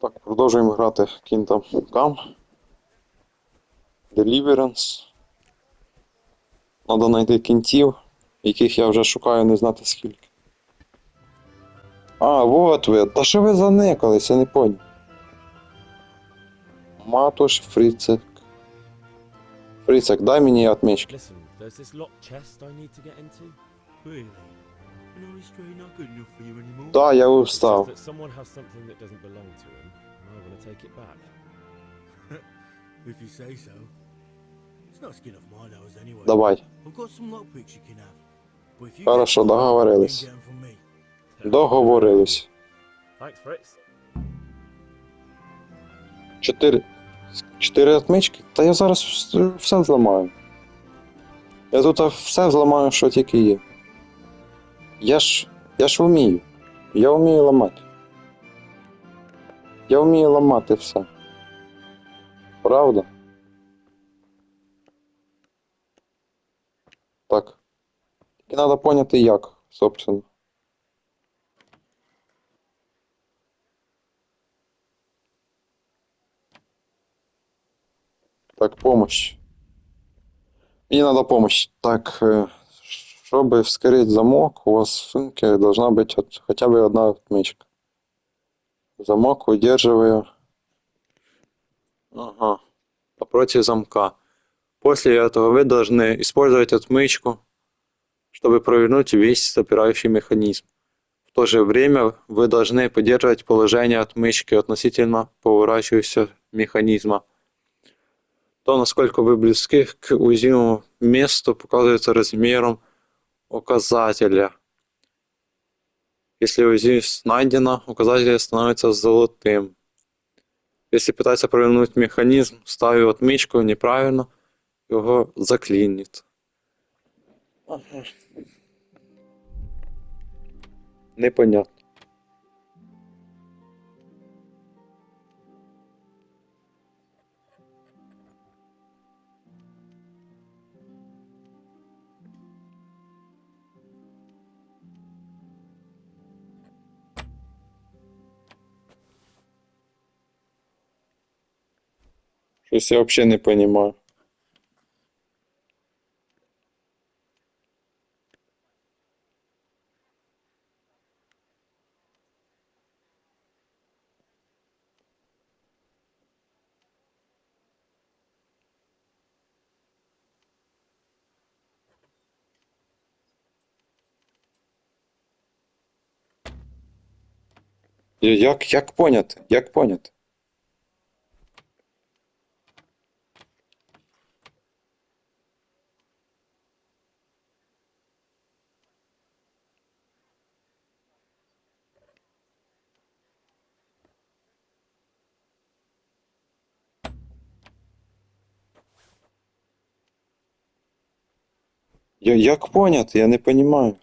Так, продовжуємо грати Kingdom Come. Deliverance. Надо знайти кінтів, яких я вже шукаю не знати скільки. А, вот ви. Та що ви заникались, я не понял. Матуш Фрицек. Фрицек, дай мені отмічки. Listen, there's this locked chest I need to get into. Really? Да, я anyway. Давай. Хорошо, договорились. Договорились. Чотири. Чотири отмички? Та я зараз вс- все зламаю. Я тут все зламаю, що тільки є. Я ж. Я ж вмію. Я вмію ламати. Я вмію ламати все. Правда? Так. І треба поняти як, собственно. Так, помощь. Мне надо помощь. Так, э, чтобы вскрыть замок, у вас в сумке должна быть от- хотя бы одна отмычка. Замок удерживаю. Ага. Напротив замка. После этого вы должны использовать отмычку, чтобы провернуть весь запирающий механизм. В то же время вы должны поддерживать положение отмычки относительно поворачивающегося механизма. То, насколько вы близки к уязвимому месту, показывается размером указателя. Если уязвимость найдена, указатель становится золотым. Если пытаться провернуть механизм, ставив отмычку неправильно, его заклинит. Ага. Непонятно. Щось я взагалі не розумію. Як, як поняти? Як поняти? Я, як поняти? Я не розумію.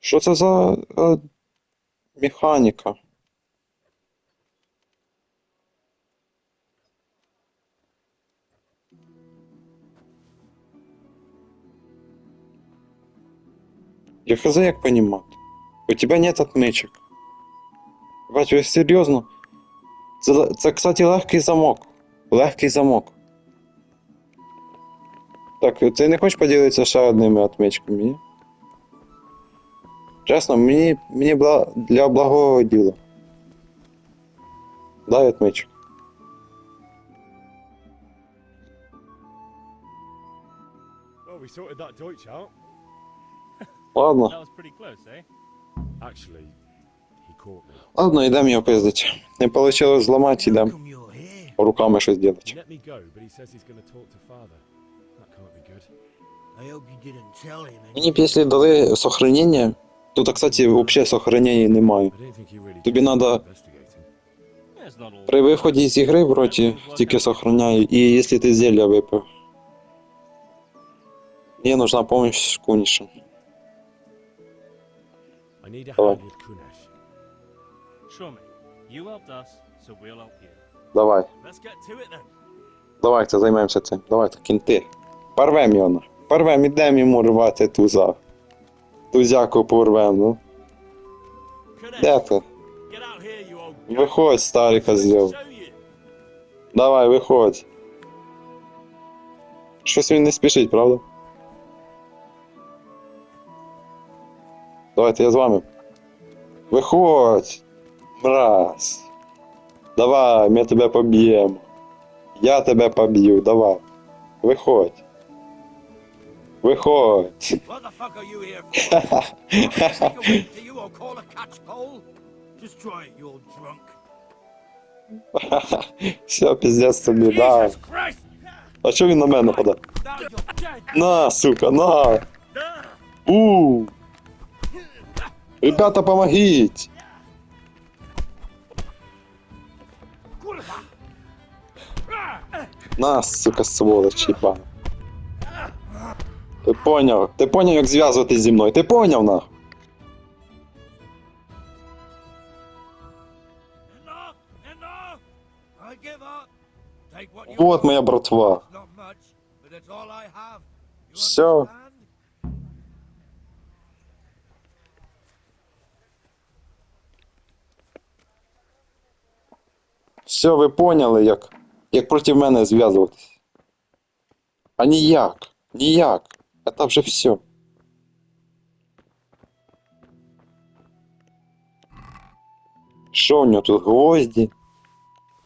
Що це за е, механіка? Я хз як понимать. У тебя нет отмычек. Бать, ви серйозно? Це, це, кстати, легкий замок. Легкий замок. Так, ти не хочеш поділитися ще одними отмичками, ні? Чесно, мені, мені бла, для благого діла. Дай отмичку. Well, we sorted that Deutsch out. Ладно, That was pretty close, eh? Actually, he caught me. ладно, йдемо його пиздить. Не вийшло зламати, йдемо руками щось робити. let me go, but he says he's going to talk to father. Мені anything. дали сохранення, тут, кстати, взагалі сохранення немає. Тобі надо-. При виході з ігри вроді тільки сохраняю, і якщо ти зілля випив. Мені нужна допомога з кунішем. I Давай. hand with Kunesh. Sure, mate. You helped us, so we'll help you. Давай, давайте займемося цим. Давайте, кінти. Порвем його. Порвем, ідемо йому рвати туза. Тузяку порвем, ну. Де ти? Виходь, старий you. Давай, виходь. Щось він не спішить, правда? Давайте я з вами. Виходь! Мразь! Давай, ми тебе поб'ємо. Я тебе поб'ю, давай. Виходь. Виходь. What the fuck are you here for? Take a wink to you or call a catch pole? Just try it, you old drunk. Все, піздець тобі, да. Jesus Christ! А чого він на мене нападає? Now you're dead! На, сука, на! У! Ребята, помогіть! На, сука, сволоч, ебана. Ти поняв? Ти поняв, як зв'язуватись зі мною? Ти поняв, you Вот моя братва. Understand? Все, ви поняли, як, як проти мене зв'язуватись. А ніяк. Ніяк. Это вже все. Що у нього тут гвозді,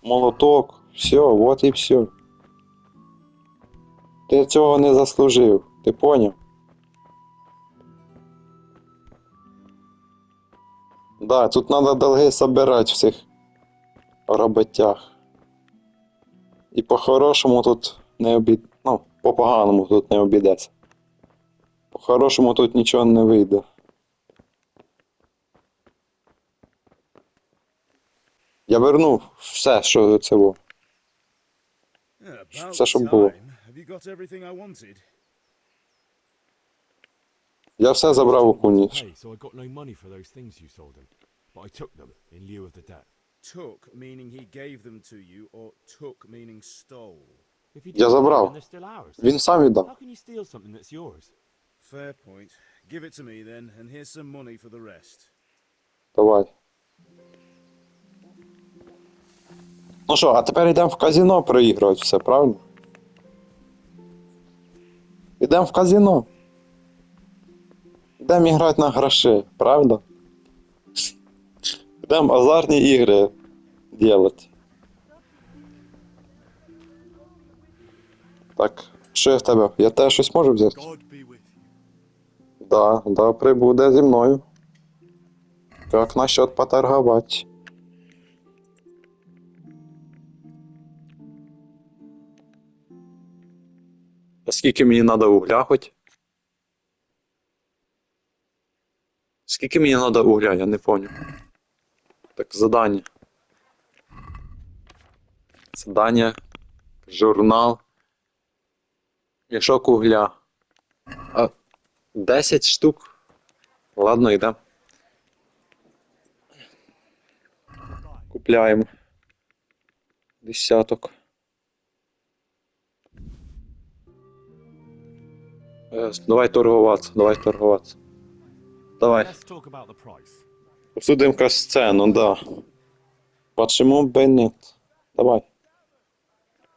молоток, все, вот і все. Ти цього не заслужив, ти поняв? Да, тут треба долги собирати в цих роботях. І по-хорошому тут не обід... Ну, по-поганому тут не обійдеться. По-хорошому тут нічого не вийде. Я вернув все, що це було. Все, що було. Я все забрав у Hey, куні. so I got no money for those things you sold him, but I took them in lieu of the debt. Took, meaning he gave them to you, or took, meaning stole? If you Я didn't, забрав. then they're still ours. Він сам віддав. How can you steal something that's yours? Fair point. Give it to me then, and here's some money for the rest. Давай. Ну що, а тепер йдемо в казино проігрувати все, правильно? Йдемо в казино. Йдемо грати на гроші, правда? Йдемо азартні ігри делать. Так, що я в тебе? Я тебе щось можу взяти? Да, да, прибуде зі мною. Як насчет поторговать? А скільки мені треба угля хоч? Скільки мені треба угля, я не понял. Так, задання. Задання. Журнал. Мішок угля. А 10 штук. Ладно, йдемо. Купляємо. Десяток. Е, Давай торгуватися, давай торгуватися. Давай. Обсудимо касцену, да. Почему б і? Давай.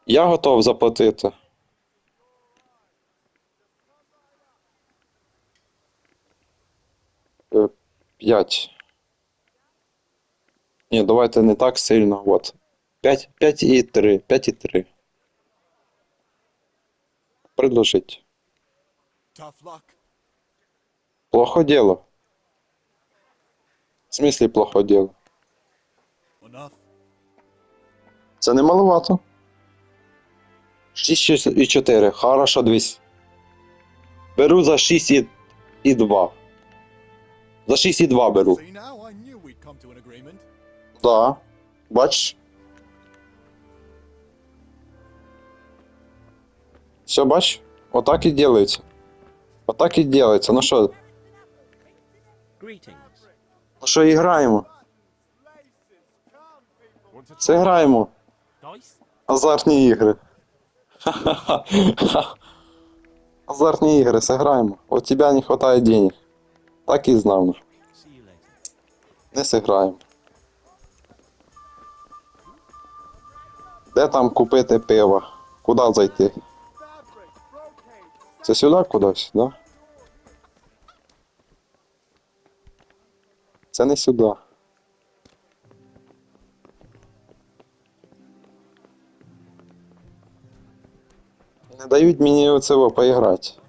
Я готов заплатити. Е, П'ять. Ні, давайте не так сильно. Вот. П'ять, п'ять і три. П'ять і три. Предложить. Tough luck. Плохо дело. В смысле плохо дело? Це не маловато. 6 і 4. Хорошо, дивись. Беру за 6 і, і 2. За 6-2 беру. Да. Бачиш? Все, бач? Отак і делається. Отак і делається. Ну що, ну що, і граємо? Це граємо. Азартні ігри. Ха-ха-ха. Азартні ігри, сыграємо. У тебя не хватает денег. Так і знав. Не сыграємо. Де там купити пиво? Куди зайти? Це сюди кудись, да? Це не сюди. Не дають мені цього поіграти.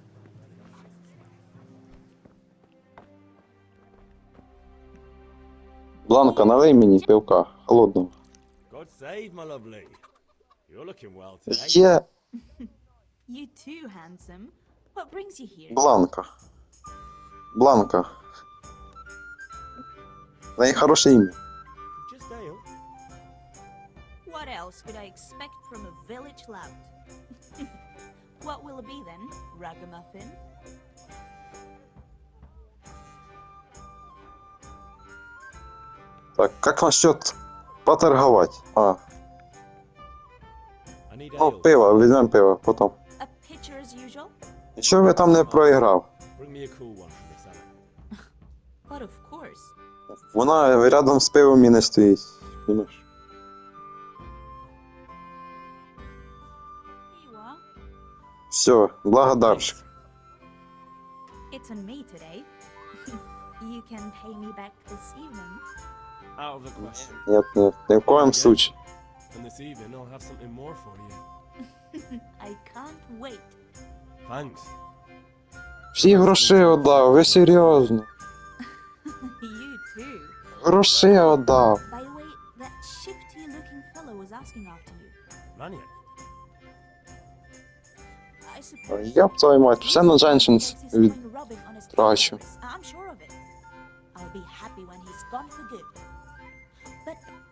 Too, handsome. What brings you here? Бланка. Бланка. Неї хороше ім'я. What else could I expect from a village lout? what will it be then, ragamuffin? Так, как насчет поторговать? А, ну, пиво, візьмемо пиво pitcher? Нічого ви там не проіграв. Вона рядом з пивом і не стоїть. Понимаєш? Все, благодарчик. It's on me today. you can pay me back this evening. Нет, нет, ни в коем случае. And this evening I'll have something more for you. I can't wait. Thanks. Всі гроші віддав, ви серйозно. you too. Гроші віддав. By the way, that shifty looking fellow was asking after you. Maniac. I suppose. Я б твою мать, все на женщин від... трачу. I'm sure of it. I'll be happy when he's gone for good.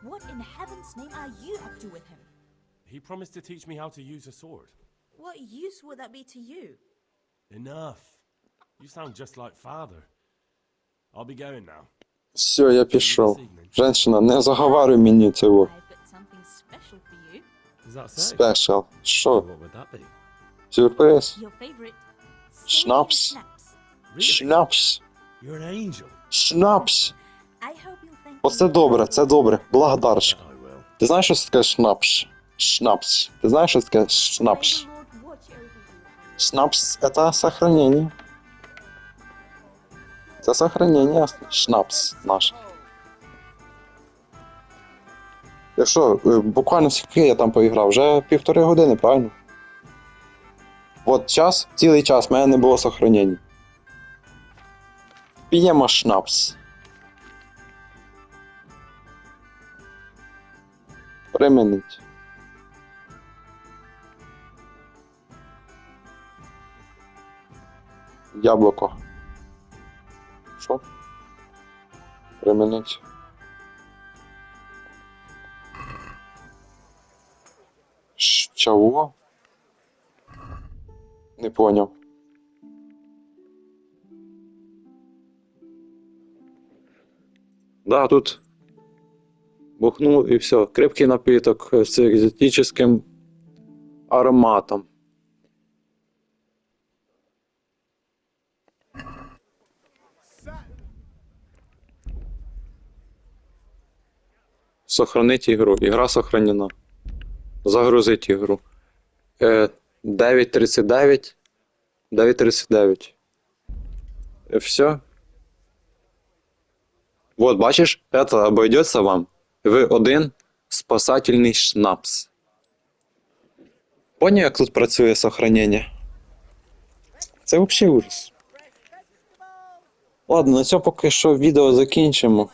But what in heaven's name are you up to with him? He promised to teach me how to use a sword. What use would that be to you? Enough. You sound just like father. I'll be going now. Все, я пішов. Женщина, не заговарюй мені цього. I've got something special for you. Is that so? Спешл. Що? What would that be? Сюрприз? Your favorite. Schnapps. Schnapps. Шнапс. You're an angel. Шнапс. Оце добре, це добре. Благодарчик. Ти знаєш, що це таке шнапс? Шнапс. Ти знаєш, що це таке шнапс? Шнапс — это сохранение. Це сохранение шнапс наш. Я що, е, буквально скільки я там поіграв? Вже півтори години, правильно? От час, цілий час, в мене не було сохранення. П'ємо шнапс. Примінить. Яблуко. Що? Примінить. Чого? Не поняв. Да, тут бухнул и все. Крепкий напиток с экзотическим ароматом. Сохранить игру. Игра сохранена. Загрузить игру. Е, 9.39. 9.39. Е, Все. Вот, бачиш, это обойдется вам в один спасательний шнапс. Поняв, як тут працює сохранення? Це взагалі ужас. Ладно, на цьому поки що відео закінчимо.